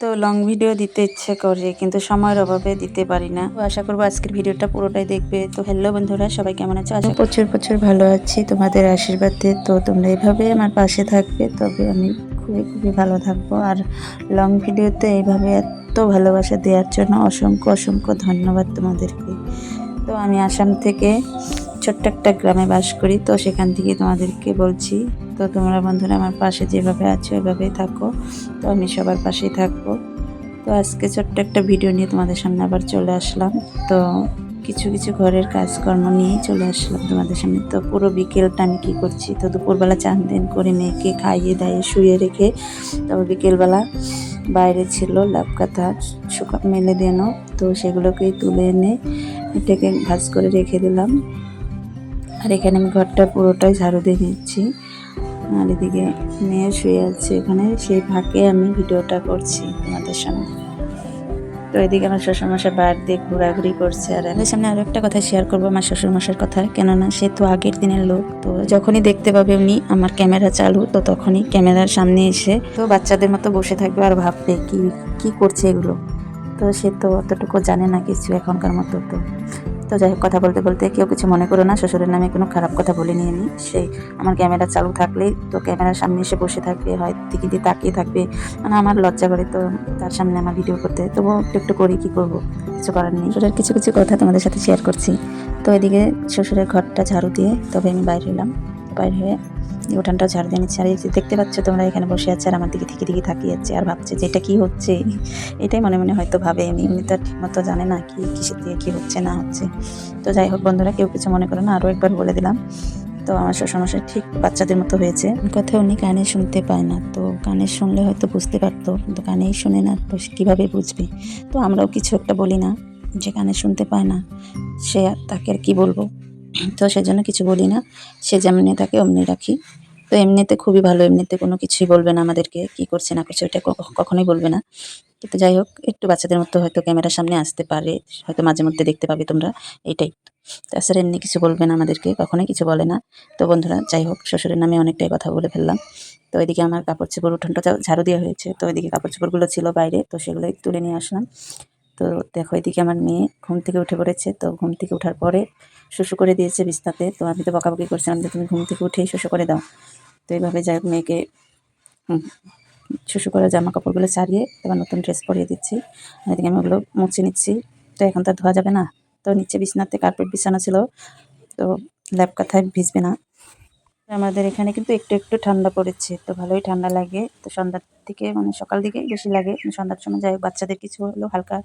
তো long video দিতে ইচ্ছে করে কিন্তু সময়ের অভাবে দিতে পারি না। তো আশা করব আজকের ভিডিওটা পুরোটাই দেখবে। তো হ্যালো বন্ধুরা সবাই কেমন আছো? আশা প্রচুর প্রচুর ভালো আছি। তোমাদের আশীর্বাদে তো তোমরা এইভাবে আমার পাশে থাকবে তবে আমি খুবই খুবই ভালো থাকব। আর লং ভিডিওতে এইভাবে এত ভালোবাসা দেওয়ার জন্য অসংখ্য অসংখ্য ধন্যবাদ তোমাদেরকে। তো আমি আসাম থেকে ছোট্ট একটা গ্রামে বাস করি, তো সেখান থেকে তোমাদেরকে বলছি, তো তোমরা বন্ধুরা আমার পাশে যেভাবে আছো ওইভাবেই থাকো। তো আমি সবার পাশেই থাকব। তো আজকে ছোট্ট একটা ভিডিও নিয়ে তোমাদের সামনে আবার চলে আসলাম। তো কিছু কিছু ঘরের কাজকর্ম নিয়েই চলে আসলাম তোমাদের সামনে। তো পুরো বিকেলটা আমি কী করছি, তো দুপুরবেলা চান দেন করে মেয়েকে খাইয়ে দাইয়ে শুয়ে রেখে তারপর বিকেলবেলা বাইরে ছিল লাভ কাঁথা শুকা মেলে দেনো। তো সেগুলোকেই তুলে এনে এটাকে ভাজ করে রেখে দিলাম। আর এখানে আমি ঘরটা পুরোটাই ঝাড়ু দিয়ে নিচ্ছি। আর এদিকে মেয়ে শুয়ে আছে এখানে সেই ফাঁকে আমি ভিডিওটা করছি তোমাদের সামনে। তো এদিকে আমার শ্বশুরমশাই বাইরে দিয়ে ঘোরাঘুরি করছে আর আমাদের সামনে আরও একটা কথা শেয়ার করব আমার শ্বশুরমশাইয়ের কথা। কেননা সে তো আগের দিনের লোক, তো যখনই দেখতে পাবে উনি আমার ক্যামেরা চালু, তো তখনই ক্যামেরার সামনে এসে তো বাচ্চাদের মতো বসে থাকবে আর ভাববে কি কি করছে এগুলো। তো সে তো অতটুকু জানে না কিছু এখনকার মতো, তো তো যাই হোক, কথা বলতে বলতে কেউ কিছু মনে করো না, শ্বশুরের নামে কোনো খারাপ কথা বলে নিয়ে নি। সেই আমার ক্যামেরা চালু থাকলে তো ক্যামেরার সামনে এসে বসে থাকবে হয় দিকে দিয়ে তাকিয়ে থাকবে। মানে আমার লজ্জা করে তো তার সামনে আমার ভিডিও করতে। তবুও একটু একটু করি, কী করব? কিছু করার নেই। শ্বশুরের কিছু কিছু কথা তোমাদের সাথে শেয়ার করছি। তো এদিকে শ্বশুরের ঘরটা ঝাড়ু দিয়ে, তবে আমি বাইরে হলাম বাইরে হয়ে উঠানটা ঝাড়ু দিয়ে নিচ্ছি। আর এই যে দেখতে পাচ্ছ তোমরা এখানে বসে আছে আর আমার দিকে থেকে দিকে তাকিয়ে যাচ্ছে আর ভাবছে যে এটা কী হচ্ছে? এটাই মনে মনে হয়তো ভাবে। এমনি এমনি তো ঠিকমতো জানে না কি, কিসের দিয়ে কী হচ্ছে, না হচ্ছে। তো যাই হোক বন্ধুরা, কেউ কিছু মনে করো না আরও একবার বলে দিলাম। তো আমার শ্বশুরমশাই ঠিক বাচ্চাদের মতো হয়েছে। কথা উনি কানে শুনতে পায় না। তো কানে শুনলে হয়তো বুঝতে পারতো, কিন্তু কানেই শুনে না, তো কীভাবে বুঝবে? তো আমরাও কিছু একটা বলি না। যে কানে শুনতে পায় না, সে তাকে আর কী বলব? তো সেজন্য কিছু বলি না। সে যেমনি থাকে অমনি রাখি। তো এমনিতে খুবই ভালো, এমনিতে কোনো কিছুই বলবে না আমাদেরকে, কি করছে, না করছে ওটা কখনোই বলবে না। কিন্তু যাই হোক, একটু বাচ্চাদের মতো হয়তো ক্যামেরার সামনে আসতে পারে, হয়তো মাঝে মধ্যে দেখতে পাবে তোমরা, এইটাই। তাছাড়া এমনি কিছু বলবে না আমাদেরকে, কখনোই কিছু বলে না। তো বন্ধুরা, যাই হোক, শ্বশুরের নামে অনেকটাই কথা বলে ফেললাম। তো এদিকে আমার কাপড় চোপড় উঠোনটা ঝাড়ু দেওয়া হয়েছে। তো এদিকে কাপড় চোপড়গুলো ছিল বাইরে, তো সেগুলোই তুলে নিয়ে আসলাম। তো দেখো, এদিকে আমার মেয়ে ঘুম থেকে উঠে পড়েছে। তো ঘুম থেকে ওঠার পরে শুশু করে দিয়েছে বিছনাতে। তো আমি তো বকাবকি করছিলাম যে, তুমি ঘুম থেকে উঠেই শুশু করে দাও। তো এইভাবে যাই মেয়েকে শুশু করে জামা কাপড়গুলো ছাড়িয়ে এবার নতুন ড্রেস পরিয়ে দিচ্ছি। এদিকে আমি ওগুলো মুছে নিচ্ছি। তো এখন তো ধোয়া যাবে না। তো নিচে বিছনাতে কার্পেট বিছানো ছিল। তো ল্যাপ কাথায় ভিজবে না। আমাদের এখানে কিন্তু একটু একটু ঠান্ডা পড়েছে। তো ভালোই ঠান্ডা লাগে। তো সন্ধ্যার দিকে মানে সকাল দিকে বেশি লাগে। সন্ধ্যার সময় যাই বাচ্চাদের কিছু হলো হালকা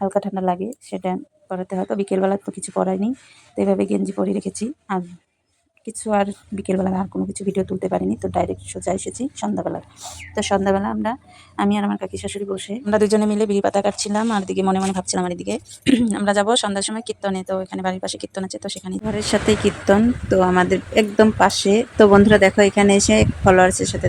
হালকা ঠান্ডা লাগে। সেটা পরাতে হয়তো বিকেলবেলা তো কিছু পরাইনি তো এভাবে গেঞ্জি পরিয়ে রেখেছি। আর কিছু আর বিকেলবেলা আর কোনো কিছু ভিডিও তুলতে পারিনি, তো ডাইরেক্ট সোজা এসেছি সন্ধ্যাবেলা তো সন্ধ্যাবেলা আমরা, আমি আর আমার কাকি শাশুড়ি বসে আমরা দুজনে মিলে বিড়ি পাতা কাটছিলাম, আর দিকে মনে মনে ভাবছিলাম আর এদিকে আমরা যাব সন্ধ্যার সময় কীর্তনে, তো এখানে বাড়ির পাশে কীর্তন আছে, তো সেখানে ঘরের সাথেই কীর্তন, তো আমাদের একদম পাশে। তো বন্ধুরা দেখো এখানে এসে ফলোয়ার্সের সাথে